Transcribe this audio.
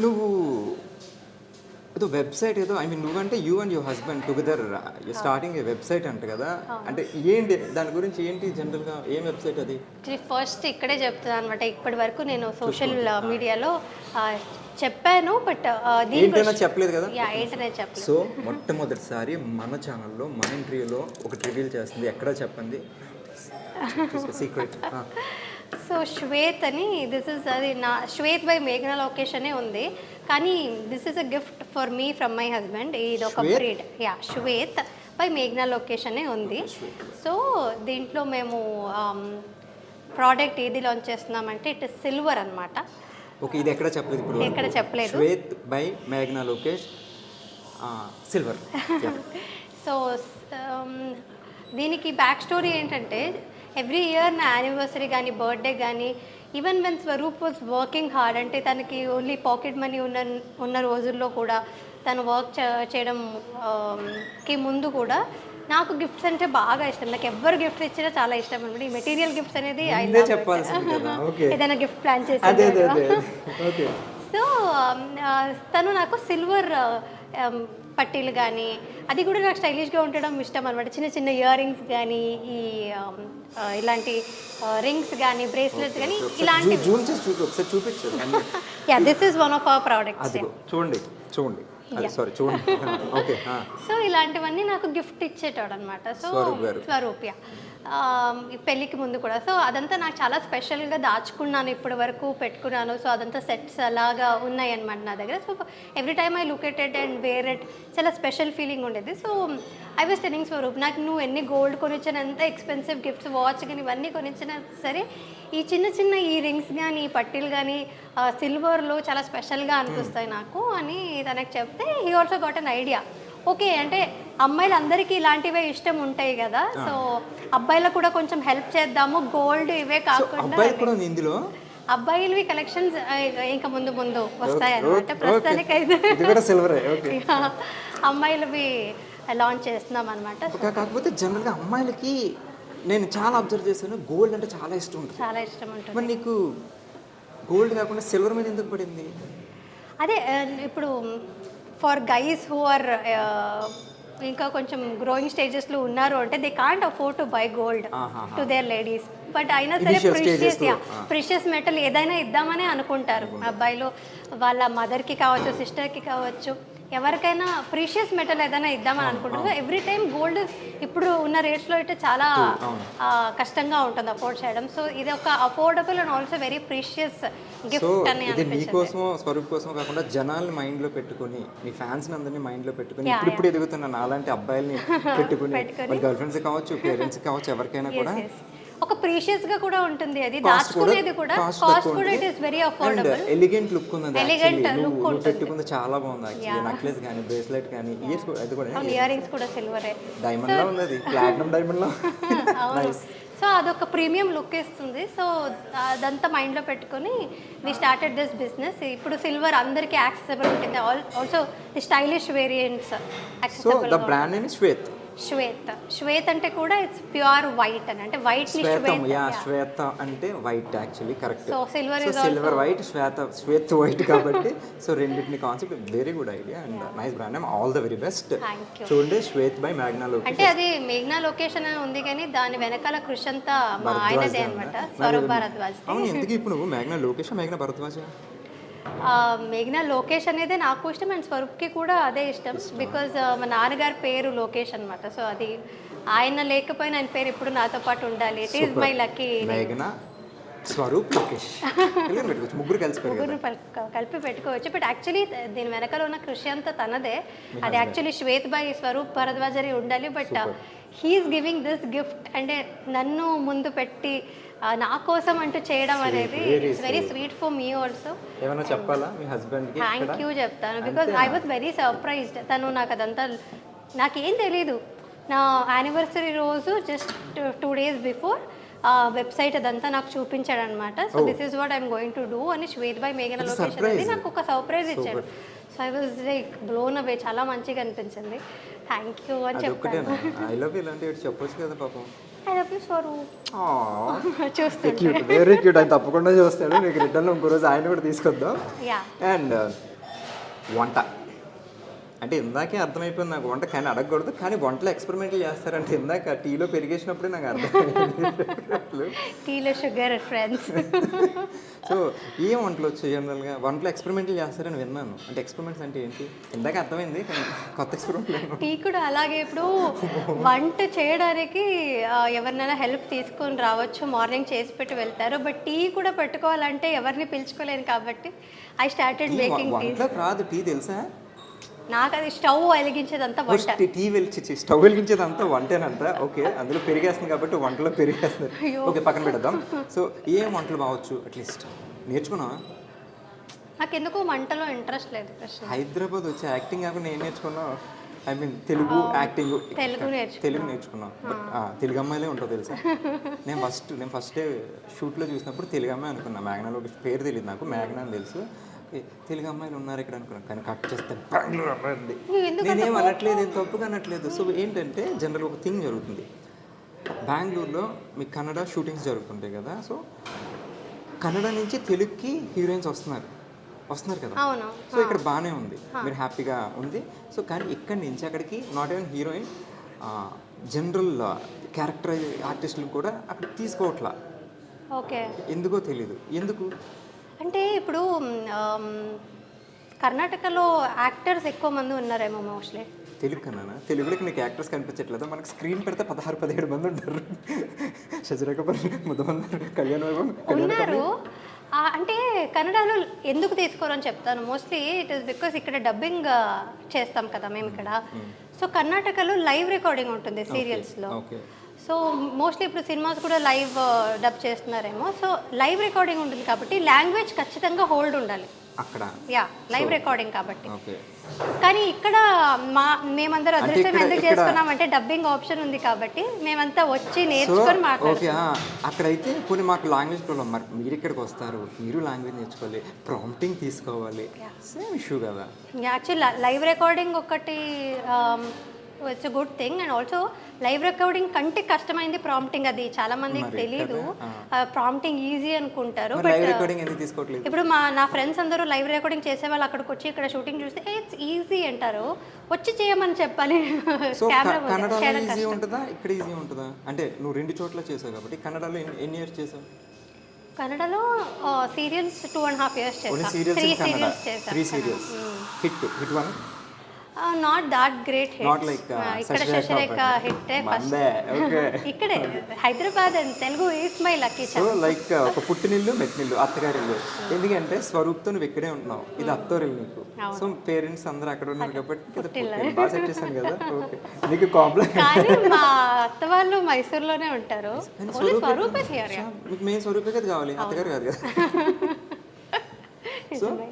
నువ్వు ఏదో వెబ్సైట్ ఏదో ఐ మీన్ నువ్వంటే you and your husband together starting website అంట కదా. అంటే ఏంటి దాని గురించి ఏంటి జనరల్గా ఏం వెబ్సైట్ అది? ఫస్ట్ ఇక్కడే చెప్తున్నాను అనమాట ఇప్పటి వరకు నేను సోషల్ మీడియాలో చెప్పాను బట్ దీని ఏంటైనా చెప్పలేదు కదా? చెప్పలేదు. సో మొట్టమొదటిసారి మన ఛానల్లో మన ఇంటర్వ్యూలో ఒకటి రివీల్ చేస్తుంది. ఎక్కడ చెప్పండి? సీక్రెట్ సో శ్వేత్ అని దిస్ ఇస్ అది నా శ్వేత్ బై మేఘనా లొకేషనే ఉంది. కానీ this is a gift for me from my husband ఇది ఒక? బ్రీడ్ యా శ్వేత్ బై మేఘనా లొకేషనే ఉంది. సో దీంట్లో మేము ప్రోడక్ట్ ఏది లాంచ్ చేస్తున్నామంటే ఇట్ ఇస్ సిల్వర్ అనమాట ఓకే ఇది ఎక్కడ చెప్పలేదు ఇప్పుడు ఎక్కడ చెప్పలేదు. శ్వేత్ బై మేఘనా లోకేష్ సిల్వర్ సో um, దీనికి బ్యాక్ స్టోరీ ఏంటంటే ఎవ్రీ ఇయర్ నా యానివర్సరీ కానీ బర్త్డే కానీ even when Swaroop was working hard అంటే తనకి ఓన్లీ పాకెట్ మనీ ఉన్న ఉన్న రోజుల్లో కూడా తను వర్క్ చేయడం um, కి ముందు కూడా నాకు గిఫ్ట్స్ అంటే బాగా ఇష్టం. నాకు ఎవరు గిఫ్ట్స్ ఇచ్చినా చాలా ఇష్టం అనమాట ఈ మెటీరియల్ గిఫ్ట్స్ అనేది. ఏదైనా గిఫ్ట్ ప్లాన్ చేసి సో తను నాకు సిల్వర్ పట్టీలు కానీ అది కూడా నాకు స్టైలిష్గా ఉండడం ఇష్టం అనమాట చిన్న చిన్న ఇయర్ రింగ్స్ కానీ ఈ ఇలాంటి రింగ్స్ కానీ బ్రేస్లెట్స్ కానీ ఇలాంటి జూమ్ చేసి చూపి ఒకసారి చూపించదు అన్ని. Yeah this is one of our products చూడండి చూడండి. సారీ చూడండి. ఓకే సో ఇలాంటివన్నీ నాకు గిఫ్ట్ ఇచ్చేటాడు అనమాట సో స్వరూప్ గారు. స్వరూప్ యా ఆమ్, ఈ పెళ్ళికి ముందు కూడా. సో అదంతా నాకు చాలా స్పెషల్గా దాచుకున్నాను ఇప్పటి వరకు పెట్టుకున్నాను. సో అదంతా సెట్స్ అలాగా ఉన్నాయి అనమాట నా దగ్గర. So every time I located and where it. చాలా స్పెషల్ ఫీలింగ్ ఉండేది. So I was telling Swaroop నాకు నువ్వు ఎన్ని గోల్డ్ కొనిచ్చిన ఎంత ఎక్స్పెన్సివ్ గిఫ్ట్స్ వాచ్ కానీ ఇవన్నీ కొనిచ్చినా సరే ఈ చిన్న చిన్న ఈ రింగ్స్ కానీ ఈ పట్టీలు కానీ సిల్వర్లో చాలా స్పెషల్గా అనిపిస్తాయి నాకు అని తనకు చెప్తే he also got an idea okay అంటే అమ్మాయిలు అందరికీ ఇలాంటివే ఇష్టం ఉంటాయి కదా. సో అబ్బాయిలకు కూడా కొంచెం హెల్ప్ చేద్దాము. గోల్డ్ ఇవే కాకుండా ఇందులో? అబ్బాయిలవి కలెక్షన్స్ ఇంకా ముందు ముందు వస్తాయి అనమాట ప్రస్తుతానికి అమ్మాయిలవి లాంచ్ చేస్తున్నాం అనమాట కాకపోతే జనరల్గా అమ్మాయిలకి నేను చాలా అబ్జర్వ్ చేశాను గోల్డ్ అంటే చాలా ఇష్టం ఉంటుంది. చాలా ఇష్టం ఉంటుంది. మరి నీకు గోల్డ్ కాకుండా సిల్వర్ మీద ఎందుకు పడింది? అదే ఇప్పుడు ఫర్ గైస్ హూ ఆర్ ఇంకా కొంచెం గ్రోయింగ్ స్టేజెస్లో ఉన్నారు అంటే they can't afford to buy gold. To their ladies but అయినా సరే ప్రిషియస్ ప్రిషియస్ మెటల్ ఏదైనా ఇద్దామని అనుకుంటారు. అబ్బాయిలు వాళ్ళ మదర్కి కావచ్చు సిస్టర్కి కావచ్చు. ఎవరికైనా ప్రీషియస్ మెటల్ ఏదైనా ఇద్దామని అనుకుంటారు ఎవ్రీ టైం గోల్డ్ ఇప్పుడు ఉన్న రేట్స్లో అయితే చాలా కష్టంగా ఉంటుంది అఫోర్డ్ చేయడం. సో ఇది ఒక affordable and also very precious gift అని ఇది నీకోసమో స్వరూప్ కోసం కాకుండా జనాల్ని మైండ్లో పెట్టుకుని నీ ఫ్యాన్స్ అందరినీ మైండ్లో పెట్టుకుని ఇప్పుడు ఇప్పుడు ఎదుగుతున్న అలాంటి అబ్బాయిల్ని పెట్టుకుని గర్ల్ ఫ్రెండ్స్ కావచ్చు పేరెంట్స్ కావచ్చు ఎవరికైనా కూడా. ఒక ప్రీషియస్గా కూడా ఉంటుంది అది. కూడా దాచుకునేది కూడా. కాస్ట్ కూడా it is very affordable elegant look ఉంది నువ్వు నువ్వు పెట్టుకుంది చాలా బాగుంది యాక్చువల్లీ నెక్లెస్ కానీ బ్రేస్లెట్ కానీ ఇయర్స్ అది కూడా ఇయర్ రింగ్స్ కూడా సిల్వరే డైమండ్లో ఉంది ప్లాటినం డైమండ్లో. సో అదొక ప్రీమియం లుక్ ఇస్తుంది సో అదంతా మైండ్లో పెట్టుకొని వి స్టార్టెడ్ దిస్ బిజినెస్ ఇప్పుడు సిల్వర్ అందరికీ యాక్సెసబుల్ ఉంటుంది. Also the stylish variants so the brand name Shwet Shwet. Shwet అంటే కూడా ఇట్స్ ప్యూర్ వైట్ అని. అంటే వైట్ని శ్వేతం యా శ్వేత అంటే white actually correct so silver silver white శ్వేత శ్వేత్ వైట్ కాబట్టి సో రెండింటిని concept very good idea and nice brand name all the very best చూడండి Shwet by Magna లోకి అంటే అది మేఘ్నా లొకేషన్ అని ఉంది కానీ దాని వెనకాల కృషి అంతా మా ఆయనదే అనమాట స్వరూప్ భారద్వాజ్ అవును ఎందుకు ఇప్పుడు? నువ్వు మేఘ్నా లోకేష్ మేఘ్నా భరద్వాజ? మేఘ్నా లోకేష్ అనేది నాకు ఇష్టం అండ్ స్వరూప్కి కూడా అదే ఇష్టం. బికాజ్ మా నాన్నగారి పేరు లోకేష్ అనమాట సో అది ఆయన లేకపోయినా ఆయన పేరు ఇప్పుడు నాతో పాటు ఉండాలి. ఇట్ ఈస్ మై లక్కీ మేఘనా స్వరూప్ లోకేష్. పెట్టుకోవచ్చు ముగ్గురు కదా ముగ్గురు కలిపి పెట్టుకోవచ్చు. బట్ యాక్చువల్లీ దీని వెనకాల ఉన్న కృషి అంతా తనదే. అది యాక్చువల్లీ శ్వేత్ బాయ్ స్వరూప్ భరద్వాజరి ఉండాలి. But he is giving this gift అంటే నన్ను ముందు పెట్టి నా కోసం అంటూ చేయడం అనేది very sweet for me also ఏమైనా చెప్పాలా మీ హస్బెండ్కి థ్యాంక్ యూ చెప్తాను. Because I was very surprised తను నాకు అదంతా నాకేం తెలీదు. నా యానివర్సరీ రోజు just two days before website అదంతా నాకు చూపించాడు అనమాట so this is what I'm going to do అని శ్వేత్ బై మేఘన లొకేషన్ అది నాకు ఒక సర్ప్రైజ్ ఇచ్చాడు. So I was like blown away చాలా మంచిగా అనిపించింది. థ్యాంక్ యూ అని చెప్పాను ఐ లవ్ ఇలాంటివి చెప్పొచ్చు కదా పాపం. యూ క్యూట్ వెరీ క్యూట్ ఆయన తప్పకుండా చూస్తాడు. నీకు రిటర్న్ ఇంకో రోజు ఆయన కూడా తీసుకొద్దాం. యా అండ్ వంట. అంటే ఇందాకే అర్థమైపోయింది నాకు వంట కానీ అడగకూడదు కానీ వంటలో ఎక్స్పెరిమెంట్లు చేస్తారంటే ఇందాక టీలో పెరిగేసినప్పుడే నాకు అర్థమైంది. టీలో షుగర్ ఫ్రెండ్స్ సో ఏం వంటలు వచ్చాయి జనరల్గా వంటలో ఎక్స్పెరిమెంట్లు చేస్తారని విన్నాను. అంటే ఎక్స్పెరిమెంట్స్ అంటే ఏంటి? ఇందాక అర్థమైంది కొత్త ఎక్స్పెరిమెంట్ టీ కూడా అలాగే ఇప్పుడు వంట చేయడానికి ఎవరినైనా హెల్ప్ తీసుకొని రావచ్చు మార్నింగ్ చేసి పెట్టి వెళ్తారు. బట్ టీ కూడా పెట్టుకోవాలంటే ఎవరిని పిలుచుకోలేను కాబట్టి ఐ స్టార్టెడ్ మేకింగ్ టీ రాదు టీ తెలుసా? నాకు అది స్టవ్ వెలిగించేదంతా వంట. టీ వెలిచి స్టవ్ వెలిగించేది అంతా వంటేనంట. ఓకే అందులో పెరిగేస్తుంది కాబట్టి వంటలో పెరిగేస్తుంది. ఓకే పక్కన పెడదాం. సో ఏం వంటలు బావచ్చు అట్లీస్ట్ నేర్చుకున్నావా? నాకు ఎందుకు వంటలో ఇంట్రెస్ట్ లేదు హైదరాబాద్ వచ్చి యాక్టింగ్ కాకుండా ఏం నేర్చుకున్నావు? I mean Telugu acting. Telugu Telugu నేర్చుకున్నాను బట్ తెలుగు అమ్మాయిలే ఉంటావు తెలుసా? నేను ఫస్ట్ నేను ఫస్ట్ డే షూట్లో చూసినప్పుడు తెలుగు అమ్మాయి అనుకున్నా. మ్యాగ్నాలో ఒక పేరు తెలియదు నాకు మ్యాగ్నా అని తెలుసు. ఓకే, తెలుగు అమ్మాయిలు ఉన్నారు ఇక్కడ అనుకున్నాను కానీ కట్ చేస్తే బెంగళూరు అమ్మాయి ఉంది. నువ్వు ఎందుకు నేనేం అనట్లేదు ఏం తప్పుగా అనట్లేదు. సో ఏంటంటే జనరల్ ఒక థింగ్ జరుగుతుంది. బెంగళూరులో మీ కన్నడ షూటింగ్స్ జరుగుతుంటాయి కదా సో కన్నడ నుంచి తెలుగుకి హీరోయిన్స్ వస్తున్నారు. వస్తున్నారు కదా? సో ఇక్కడ బాగానే ఉంది. మీరు హ్యాపీగా ఉంది. సో కానీ ఇక్కడి నుంచి అక్కడికి not even heroine general character ఆర్టిస్టులు కూడా అక్కడ తీసుకోవట్లా. ఓకే. ఎందుకో తెలీదు. ఎందుకు? అంటే ఇప్పుడు కర్ణాటకలో యాక్టర్స్ ఎక్కువ మంది ఉన్నారేమో మోస్ట్లీ. తెలుగు కన్నా తెలుగులోకి నీకు యాక్టర్స్ కనిపించట్లేదు? మనకి స్క్రీన్ పెడితే పదహారు పదిహేడు మంది ఉంటారు. షజరకపర్ ముద్దమందరు కళ్యాణ వైభవం ఉన్నారు. అంటే కన్నడలో ఎందుకు తీసుకోరని చెప్తాను. మోస్ట్లీ ఇట్ ఇస్ బికాస్ ఇక్కడ డబ్బింగ్ చేస్తాం కదా మేము ఇక్కడ. సో కర్ణాటకలో లైవ్ రికార్డింగ్ ఉంటుంది సీరియల్స్లో. ఓకే. సో మోస్ట్లీ ఇప్పుడు సినిమాస్ కూడా లైవ్ డబ్ చేస్తున్నారేమో. సో లైవ్ రికార్డింగ్ ఉంటుంది కాబట్టి లాంగ్వేజ్ ఖచ్చితంగా హోల్డ్ ఉండాలి. అక్కడ? యా లైవ్ రికార్డింగ్ కాబట్టి. కానీ ఇక్కడ మా మేమందరూ అదృష్టం ఎందుకు ఇక్కడ- చేసుకున్నామంటే డబ్బింగ్ ఆప్షన్ ఉంది కాబట్టి మేమంతా వచ్చి నేర్చుకొని ఓకే మాట్లాడుతాం ఆ, అక్కడైతే కొన్ని మాకు లాంగ్వేజ్ ప్రాబ్లం. మరి మీరు ఇక్కడికి వస్తారు మీరు లాంగ్వేజ్ నేర్చుకోవాలి ప్రాంప్టింగ్ తీసుకోవాలి. సేమ్ ఇష్యూ కదా. యాక్చువల్ లైవ్ రికార్డింగ్ ఒకటి it's good thing and also live recording కంటే కష్టమైంది ప్రాంప్టింగ్ అది. చాలా మందికి కదా, ప్రాంప్టింగ్ ఈజీ అనుకుంటారు. తీసుకోవట్లేదు? ఇప్పుడు మా నా ఫ్రెండ్స్ అందరూ లైవ్ రికార్డింగ్ చేసే వాళ్ళు అక్కడికి వచ్చి ఇక్కడ షూటింగ్ చూస్తే ఇట్స్ ఈజీ అంటారు. వచ్చి చేయమని చెప్పాలి. ఉంటుందా? ఇక్కడ ఈజీ ఉంటుందా? అంటే నువ్వు రెండు చోట్ల చేసావు కాబట్టి కన్నడలో ఎన్ని- ఇయర్స్ చేసావు? కన్నడలో serials two and half years serials three serials three serials hit hit one not that great not like ఇక్కడ శశిరేఖ హిట్ ఇక్కడే Hyderabad and Telugu is my lucky so like ఒక పుట్టినిల్లు మెట్టినిల్లు అత్తగారిల్లు. ఎందుకంటే స్వరూప్తో నువ్వు ఇక్కడే ఉంటున్నావు. ఇది అత్తోరిల్లు నీకు. సో పేరెంట్స్ అందరూ అక్కడ ఉన్నారు కాబట్టి. బాగా సెట్ చేశాను కదా. ఓకే నీకు మా అత్త వాళ్ళు మైసూర్లోనే ఉంటారు. స్వరూప్ మెయిన్ స్వరూపే కదా కావాలి. అత్తగారు కాదు కదా. సో